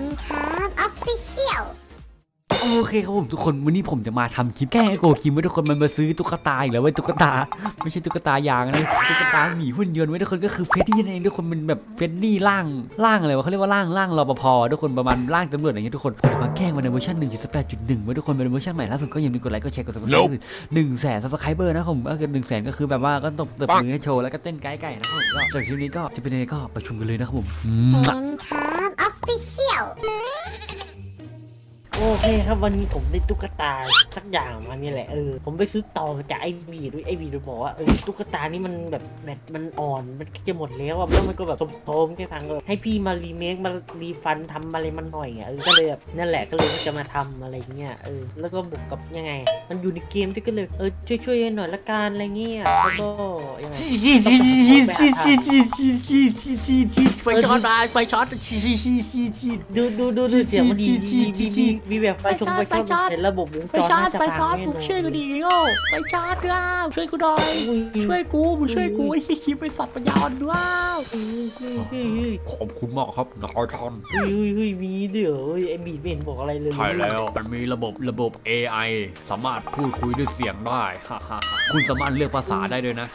นครับออฟฟิเชียลโอเคครับผมทุกคนวันนี้ผมจะมาทำคลิปแกล้งไอโกคิมไว้ทุกคนมันมาซื้อตุ๊กตาอีกแล้วเว้ยตุ๊กตา ไม่ใช่ตุ๊กตายางนะตุ๊กตาหมีหุ่นยนต์ไว้ทุกคนก็คือเฟดดี้นั่นเองทุกคนมันแบบเฟดดี้ร่างร่างอะไรวะเขาเรียกว่าร่างร่างรปภทุกคนประมาณร่างตำรวจอะไรอย่างเงี้ยทุกคนผมจะมาแกล้งมันในเวอร์ชัน1.8.1ไว้ทุกคนเป็นเวอร์ชันใหม่ล่าสุดก็อย่าลืมกดไลค์กดแชร์กดซับสไครต์หนึ่งแสนซับสไครเบอร์นะครับผมก็คือหนึ่งแสนก็คือแบบว่าก็ตบตบมือให้โชว์แล้วก็เต้นไก่ไก่นะครับผมก็สำหรับคลิปนี้ก็จะเป็นยังไงก็ไปชมกันเลยนะครับผมเซนครับ official. โอเคครับวันนี้ผมได้ตุ๊กตาสักอย่างมาเนี่ยแหละเออผมไปซื้อต่อมาจากไอ้บีด้วยไอ้บีดบอกว่าเออตุ๊กตานี่มันแบบแบตมันอ่อนมันจะหมดแล้วอะแล้วมันก็แบบโทมๆแค่ทางก็ให้พี่มารีเมคมารีฟันทำอะไรมันหน่อยอะเออก็เลยแบบนั่นแหละก็เลยว่าจะมาทำอะไรเงี้ยเออแล้วก็บวกกับยังไง มันอยู่ในเกมด้วยก็เลยเออช่วยช่วยๆหน่อยละกันอะไรเงี้ยแล้วก็ยังไงชีชีชีชีชีชีชีชีชีชีชีชีไฟช็อตมาไฟช็อตชีชีชีชีชีดูดูดูดูเสียงมันดีชี้มีชี้ชี้มีมีแบบไฟชงไฟช็อตเป็นระบบวงไฟจรช็อตน่าจะไฟพัช็อตงแน่มึนงอนช่วยกูดีโง่ไฟช็อตว้าวช่วยกูหน่อยอุ้ยช่วยกูมึงช่วยกูไอ้ขี้คิปไอ้สัตว์ปัญญาอ่อนว้าวเฮ้ยเฮ้ยเฮ้ยเฮ้ยขอบคุณมากครับนายท่านเฮ้ยเฮ้ยมีเดี๋ยวเฮ้ยไอ้บีดไม่เห็นบอกอะไรเลยใช่แล้วมันมีระบบระบบ AI สามารถพูดคุยด้วยเสียงได้ฮ่าฮ่าฮ่าคุณสามารถเลือกภาษาได้ด้วยนะ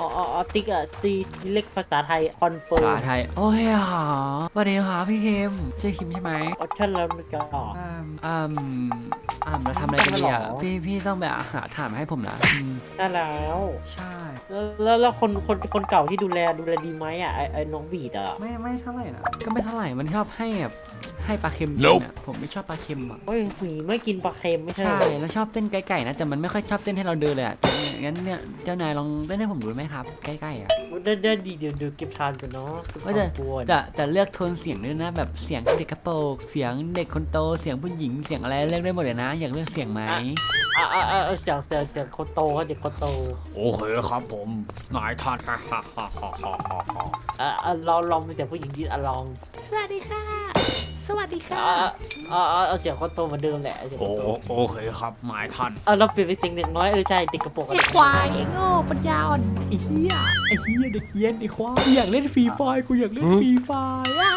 อ๋ออ๋อติ๊กอะซีเล็กภาษาไทยคอนเฟิภาษาไทย โอ้ยหาวัสดีครับพี่คิมใช่คิมใช่ไหมออปชั่นแล้วมันก็อืมอืมอืมเราทำอะไรกันดีอะพี่พี่ต้องแบบหาถามให้ผมนะอืมได้แล้ว ใช่ แล้วแล้วคนคนคนเก่าที่ดูแลดูแลดีไหมอะไอ้ไอ้น้องบีดอะไม่ไม่เท่าไหร่นะก็ไม่เท่าไหร่มันชอบให้แบบให้ปลาเค็มกินอะผมไม่ชอบปลาเค็มอะโอ้ยหมีไม่กินปลาเค็มไม่ใช่ใช่อแล้วชอบเต้นไก่ๆนะแต่มันไม่ค่อยชอบเต้นให้เราเดินเลยอะ งั้นเนี่ยเจ้านายลองเต้นให้ผมดูไหมครับ ใกล้ๆอะ ได้ได้ดีเดี๋ยวเดี๋ยวเก็บทานกันเนาะเก็บว่าจะทานกวนจะจะเลือกโทนเสียงด้วยนะ แบบเสียงเด็กกระโปรงเสียงเด็กคนโตเสียงผู้หญิงเสียงอะไรเลือกได้หมดเลยนะ อยากเลือกเสียงไหมอะอะอะอะเสียงเสียงเสียงคนโตเขาเด็กคนโตโอเคครับผมนายท่านฮ่าฮ่าฮ่าฮ่าฮ่าฮ่าอะอะลองลองเป็นเสียงผู้หญิงดีอะลองสวัสดีค่ะ สวัสดีค่ะอะอะอะเอาเสียงคนโตเหมือนเดิมแหละเสียงคโอ้นโตโอเคครับนายท่านเอาเราเปลี่ยนเป็นเสียงเด็กน้อยเออใช่เด็กกระโปรงไอ้ควายไอ้โง่ปัญญาอ่อนไอ้เหี้ยไอ้เหี้ยเด็กเย็นไอ้ควายกูอยากเล่นฟรีไฟร์กูอยากเล่นฟรีไฟร์ว้าว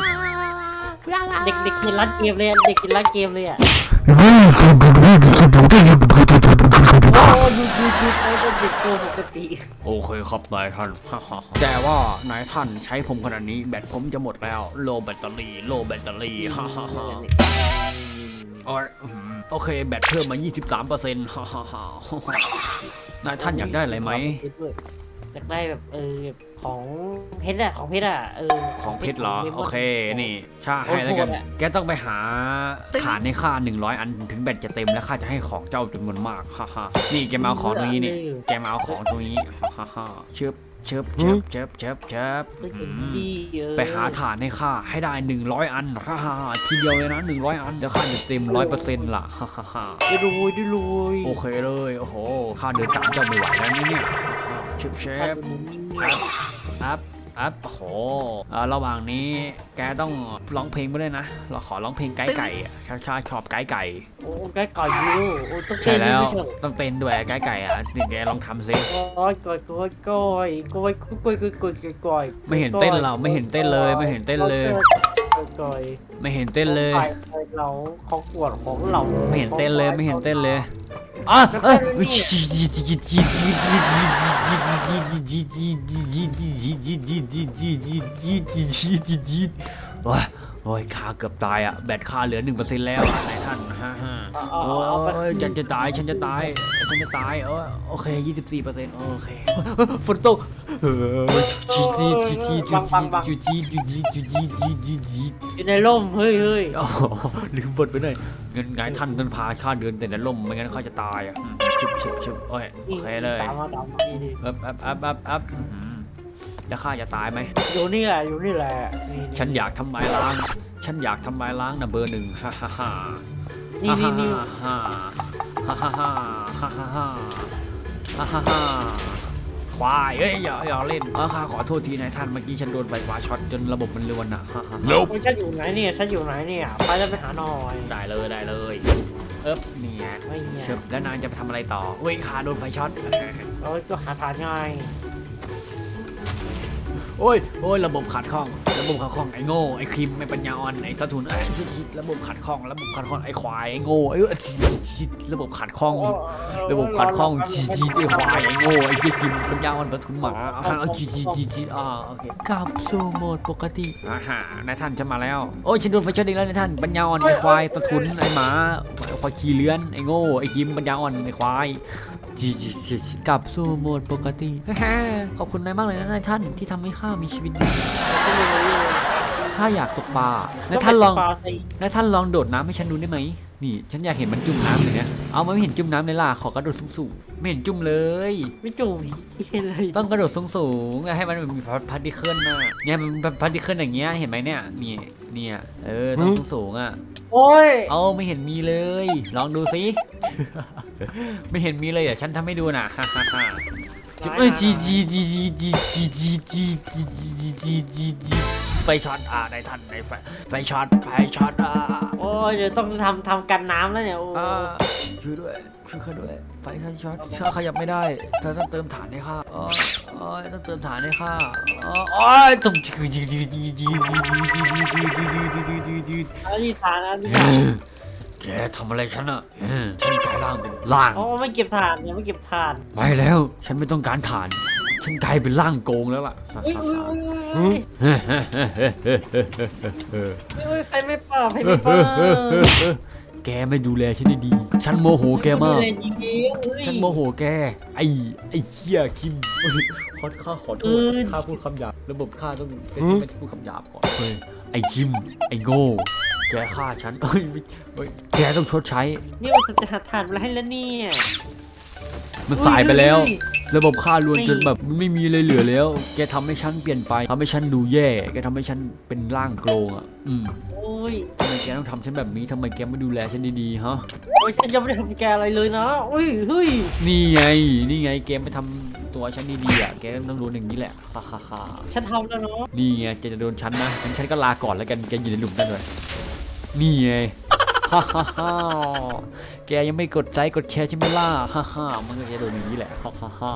ว้าวเด็กเด็กกินร้านเกมเลยอะเด็กกินร้านเกมเลยอะโนายท่าน แต่ว่านายท่านใช้ผมขนาดนี้แบตผมจะหมดแล้ว โลแบตเตอรี่โลแบตเตอรี่ฮ่าฮ่าฮ่าโอเค แบตเพิ่มมา 23เปอร์เซ็นต์ฮ่าฮ่าฮ่านายท่านอยากได้อะไรไหม อยากได้แบบเออแบบของเพชรอะของเพชรอะเออของเพชรเหรอ โอเค นี่ชาให้แล้วกัน แกต้องไปหาฐานในค่า 100 อันถึงแบตจะเต็มแล้วข้าจะให้ของเจ้าจำนวนมากฮ่าฮ่านี่แกมาเอาของตรงนี้นี่แกมาเอาของตรงนี้ฮ่าฮ่าฮ่าเชิบเชิบเชิบเชิบเชิบเชิบเป็นอืมดีเออไปหาฐานให้ข้าให้ได้ 100 อันฮ่าฮ่าฮ่าทีเดียวเลยนะ 100 อันเดี๋ยวข้าจะเต็ม100%ล่ะฮ่าฮ่าฮ่าได้รวยได้รวยโอเคเลย โอ้โหข้าเดินตามเจ้าไม่ไหวแล้วนี่เนี่ย เชฟเชฟอัพอัพโอ้โหเอ่อระหว่างนี้แกต้องร้องเพลงไปด้วยนะ เราขอร้องเพลงไก่ไก่อะชาชาชอบไก่ไก่ โอ้ใกล้ก่อนยูโอ้ต้องใช่เต้นแล้วไม่ใช่ต้องเต้นด้วยไก่ไก่อะนี่แกลองทำซิโอ้ยก่อยก่อยก่อยก่อยก่อยก่อยก่อยก่อยก่อยไม่เห็นเต้นเราไม่เห็นเต้นเลยไม่เห็นเต้นเลย ก่อยไม่เห็นเต้นเลย เราของปวดของเราไม่เห็นเต้นเลยไม่เห็นเต้นเลยอะเอ้ยโอ้ย โอ้ยขาเกือบตายอะแบตขาเหลือหนึ่งเปอร์เซ็นต์แล้วนายท่านฮ่าฮ่าโอ้ยฉันจะตายฉันจะตายฉันจะตายโอ้โอเคยี่สิบสี่เปอร์เซ็นต์โอเคฝนตกจุจีจุจีจุจีจุจีจุจีจุจีจุจีอยู่ในร่มเฮ้ยเฮ้ยอ๋อลืมบทไปหน่อยเงินไงท่านท่านพาข้าเดินแต่ในร่มไม่งั้นข้าจะตายอะชิบชิบชิบโอ้ยโอเคเลยอัพอัพอัพอัพ แล้วข้าจะตายไหม อยู่นี่แหละอยู่นี่แหละนี่ฉันอยากทำลายล้าง ฉันอยากทำลายล้างนะเบอร์หนึ่งฮ่าฮ่าฮ่านี่นี่นี่ฮ่าฮ่าฮ่าฮ่าฮ่าฮ่าฮ่าฮ่าฮ่าฮ่าควายเอ้ยอย่าอย่าเล่นเออข้าขอโทษทีนายท่านเมื่อกี้ฉันโดนไฟฟ้าช็อตจนระบบมันเลือนอะฮ่าฮ่าฮ่าโอ้ยฉันอยู่ไหนเนี่ยฉันอยู่ไหนเนี่ยไปจะไปหาหน่อยได้เลยได้เลยเอ๊บเนี่ยไม่เนี่ยเชิบแล้วนางจะไปทำอะไรต่อเว้ยขาโดนไฟช็อตเอ้ยก็หาทานง่าย โอ้ยโอ้ยระบบขัดข้อง ระบบขัดข้องไอ้โง่ไอ้ครีมไอ้ปัญญาอ่อนไอ้สะทุนไอ้ระบบขัดข้องระบบขัดข้องไอ้ควายไอ้โง่ไอ้ระบบขัดข้อง ระบบขัดข้องจีจีไอ้ควายไอ้โง่ไอจีครีมปัญญาอ่อนสะทุนหมาอ่าจีจีจีจีอ่าโอเคกลับสู่โหมดปกติอ่าฮะนายท่านจะมาแล้วโอ้ยฉันโดนไฟช็อตอีกแล้วนายท่านปัญญาอ่อนไอ้ควายสะทุนไอ้หมาไอ้ควายขี้เลื้อนไอ้โง่ไอ้ครีมปัญญาอ่อนไอ้ควายจีจีจีจีกลับสู่โหมดปกติขอบคุณนายมากเลยนะนายท่านที่ทำให้ข้ามีชีวิตอยู่ถ้าอยากตกปลาแล้วท่านลองแล้วท่านลองโดดน้ำให้ฉันดูได้ไหมนี่ฉันอยากเห็นมันจุ่มน้ำอย่างเนี้ยเอามาไม่เห็นจุ่มน้ำเลยล่ะขอกระโดดสูงๆไม่เห็นจุ่มเลย ไม่จุ่มพี่เลยต้องกระโดดสูงๆให้มันมีพาร์ติเคิลนะเนี่ยมันเป็นพาร์ติเคิลอย่างเงี้ยเห็นไหมเนี่ยนี่เนี่ยเออต้องสูงๆอะโอ้ยเอาไม่เห็นมีเลย ลองดูสิไม่เห็นมีเลยอะฉันทำให้ดูน่ะฮ่าฮ่า ฮ่าเอ้ยจีจีจีจีจีจีจีจีจีจีจีจีจีไฟช็อตอะในทันในไฟไฟช็อตไฟช็อตอะโอ้ยเดี๋ยวต้องทำทำกันน้ำแล้วเนี่ยโอ้อ่าช่วยด้วยช่วยข้าด้วยไฟข้าช็อตข้าขยับไม่ได้เธอต้องเติมฐานให้ข้าอ๋ออ๋อต้องเติมฐานให้ข้าอ๋ออ๋อต้องจีจีจีจีจีจีจีจีจีจีจีจีจีจีจีแล้วนี่ทาน แล้วนี่แกทำอะไรฉันอะฉันกลายร่างเป็นร่างโอ้ไม่เก็บทานเนี่ยไม่เก็บทานไม่แล้ว ฉันไม่ต้องการฐาน ฉันกลายเป็นร่างโกงแล้วล่ะเฮ้ยเฮ้ยเฮ้ยเฮ้ยไปไม่ป่าไปไม่ป่าแกไม่ดูแลฉันดีๆฉันโมโหแกมากจริงๆฉันโมโหแก ไอ้ไอ้เหี้ยคิมเฮ้ยขอข้าขอโทษข้าพูดคำหยาบ ระบบข้าต้องเซ็ตให้ไม่พูดคำหยาบก่อนเฮ้ยไอ้คิม ไอ้โง่ แกฆ่าฉันเฮ้ยไม่เฮ้ยแกต้องชดใช้ นี่มันจะหาทานมาให้แล้วเนี่ยมันสายไปแล้ว เฮ้ย ระบบค่ารวนนี่จนแบบมันไม่มีอะไรเหลือแล้ว แกทำให้ฉันเปลี่ยนไปทำให้ฉันดูแย่ แกทำให้ฉันเป็นร่างโกลงอะอืมโอ้ย ทำไมแกต้องทำฉันแบบนี้ทำไมแกไม่ดูแลฉันดีๆฮะ โอ้ยฉันยังไม่ได้ทำแกอะไรเลยนะอุ้ยเฮ้ยนี่ไง นี่ไงแกไม่ทำตัวฉันดีๆอะ แกต้องโดนอย่างนี้แหละฮ่าฮ่าฮ่าฉันทำแล้วเนาะนี่ไงแกจะโดนฉันนะงั้นฉันก็ลาก่อนแล้วกัน แกอยู่ในหลุมนั่นเลย นี่ไงฮ่าฮ่าแกยังไม่กดไลค์กดแชร์ใช่ไหมล่ะฮ่าฮ่ามันก็จะโดนอย่างนี้แหละฮ่าฮ่าฮ่า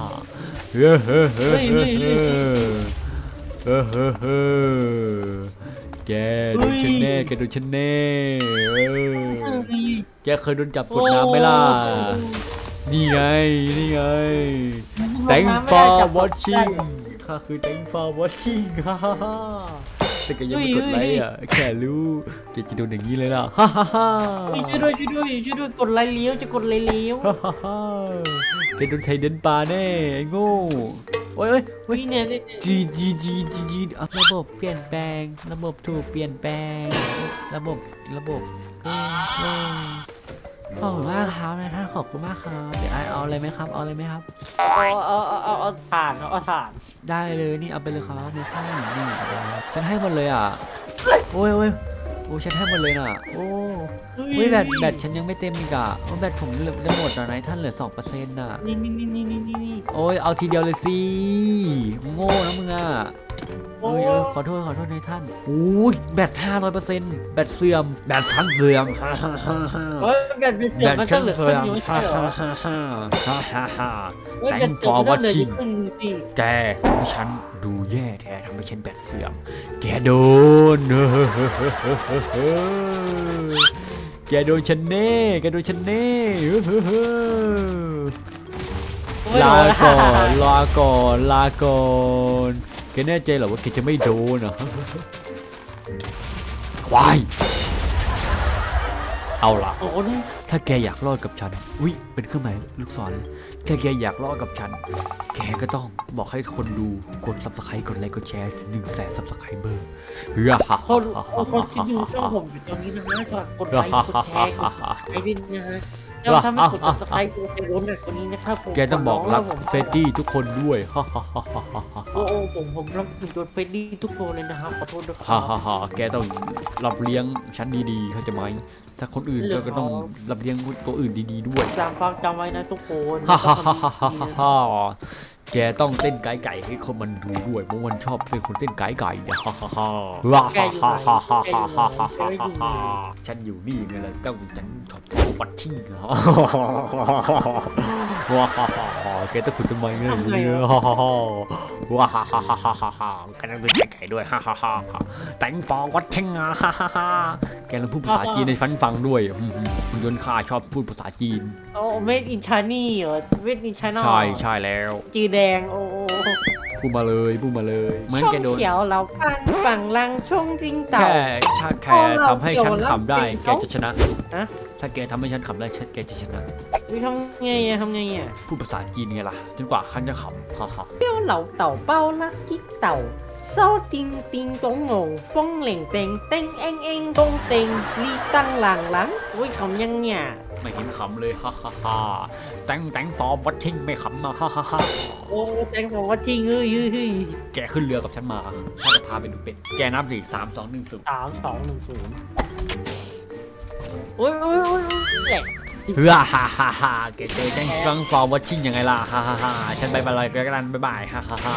เฮ้อเฮ้อเฮ้อเฮ้อเฮ้อเฮ้อแกโดนฉันแน่แกโดนฉันแน่แกเคยโดนจับกดน้ำไหมล่ะนี่ไงนี่ไง thank for watching ค่ะคือ thank for watching ฮ่าฮ่า แต่แกยังไม่กดไลค์อะแค่รู้แกจะโดนอย่างนี้เลยล่ะฮ่าฮ่าฮ่าช่วยด้วยช่วยด้วยช่วยด้วยกดไลค์เลี้ยวจะกดไลค์เลี้ยวฮ่าฮ่าฮ่าแกโดนใครเดินปลาแน่ไอ้โง่โอ้ยเอ้ยเฮ้ยนี่เนี่ยเนี่ยจีจีจีจีจีอะระบบเปลี่ยนแปลง ระบบถูกเปลี่ยนแปลง ระบบระบบเอ้ยเอ้ย ขอบคุณมากครับนายท่านขอบคุณมากครับ เดี๋ยวไอเอาอะไรไหมครับ เอาอะไรไหมครับ เอาเอาเอาเอาเอาถ่านเอาเอาถ่านได้เลยนี่เอาไปเลยครับในข้าวนี่ฉันให้หมดเลยอะ โอ้ยโอ้ยโอ้ฉันให้หมดเลยน่ะ โอ้เฮ้ยแบตแบตฉันยังไม่เต็มอีกอะโอ้แบตผมเหลือจะหมดแล้วนท่านเหลือสองเปอร์เซ็นต์น่ะ นี่นี่นี่นี่นี่นี่โอ้ยเอาทีเดียวเลยสิ โง่นะมึงอะ เอ้ยเออขอโทษขอโทษในท่านโอ้ยแบตห้าร้อยเปอร์เซ็นต์แบตเสื่อมแบตชั้นเสื่อม เฮ้ยแบตเป็นเสื่แบอมตมันก็ชั้นเหลือคเสื่รึ่องมอยู่ไม่ใช่ฮ่าเหรอฮ่าฮ่าฮ่าฮ่าฮ่าเฮ้ยแบต Thank เสื่อ for มมันก็เหลือ watching ครึ่งสิแกทำให้ฉันดูแย่แท้ทำให้ฉันแบตเสื่อม แกโดน แกโดนฉันแน่แกโดนฉันแน่ ลาก่อนลาก่อนลาก่อนแกแน่ใจเหรอว่าแกจะไม่โดนอะควาย เอาล่ะโอ้โหถ้าแกอยากรอดกับฉันวิเป็นเครื่องหมายลูกศรแค่แกอยากรอดกับฉัน แกก็ต้องบอกให้คนดูกด subscribe กดไลค์กดแชร์หนึ่งแสน subscriber เฮ้ยฮ่าคนคนที่ดูช่องผมอยู่ตอนนี้นะฮะฝากกดไลค์กดแชร์กดไอ้ด้วยนะฮะแล้ วถ้าไม่กด subscribe กูจะล้นหนักกว่านี้นะครับผมแกต้องบอกรักผมเฟดดี้ทุกคนด้วยฮ่าฮ่าฮ่าฮ่าฮ่าโอ้โหผมผมรับผิดโดนเฟรดดี้ทุกตัวเลยนะครับขอโทษด้วยคฮ่ารับฮ่าฮ่าแกต้องรับเลี้ยงฉันดีๆ เข้าใจไหมถ้าคนอื่นก็ก็ต้องรับเลี้ยงตัวอื่นดีๆด้วย จำฟังจำไว้นะทุกคนฮ่าฮ่าฮ่าฮ่าฮ่าฮ่า แกแกต้องเต้นไก่ไก่ให้คนมันดูด้วยเพราะมันชอบเป็นคนเต้นไก่ไก่เนี่ยฮ่าฮ่าฮ่าว้าฮ่าฮ่าฮ่าฮ่าฮ่าฮ่าฮ่าฮ่าฮ่าฉันอยู่นี่ไงล่ะต้องฉันชอบวัดที่ฮ่าฮ่าฮ่าว้าฮ่าฮ่าฮ่าแกต้องขุดทำไมเนี่ยฮ่าฮ่าฮ่าว้าฮ่าฮ่าฮ่าฮ่าฮ่าฮ่าแกต้องเต้นไก่ไก่ด้วยฮ่าฮ่าฮ่าฮ่าแต่งฟองวัดเชงอะฮ่าฮ่าฮ่าแกต้องพูดภาษาจีนในฟันฟังด้วยอืมคุณยนต์ข้าชอบพูดภาษาจีนโอ้เมดอินชานี่เหรอเมดอินชาน่ใช่ใช่แล้วจีแดงโอ้โอ้พูดมาเลยพูดมาเลยเหมือนช่องแกโดนเขียวเราปังปังลังช่องจิงเต่า แค่ถ้าแค่ทำให้ฉันขำได้เอาเราแกจะชนะฮะ ถ้าแกทำให้ฉันขำได้ฉันแกจะชนะ วิทำไงอะทำไงอะพูดภาษาจีนไงล่ะจนกว่าฉันจะขำฮ่าฮ่าเปี้ยวเหล่าเต่าเป้าลักกิ๊กเต่าเศร้าติงติงตงงงป้องเหล่งเต็งเต็งเอ็งเอ็งตงเต็งลีตั้งหลังหลังอุ้ยคำยังเนี่ย ไม่เห็นขำเลยฮ่าฮ่าฮ่าแตงแตงฟอร์มวัดทิ้งไม่ขำมาฮ่าฮ่าฮ่า โอ้แตงบอกว่าจริงเอ้ยเฮ้ยเฮ้ยแกขึ้นเรือกับฉันมาฉันจะพาไปดูเป็ด แกนับสิสามสองหนึ่งศูนย์สามสองหนึ่งศูนย์โอ้ยโอ้ยโอ้ยโอ้ยแหลกฮ่าฮ่าฮ่าฮ่าแกเจอแตงแตงฟอร์มวัดทิ้งยังไงล่ะฮ่าฮ่าฮ่าฉันไปไปเลยก็แล้วกันบ๊ายบายฮ่าฮ่าฮ่า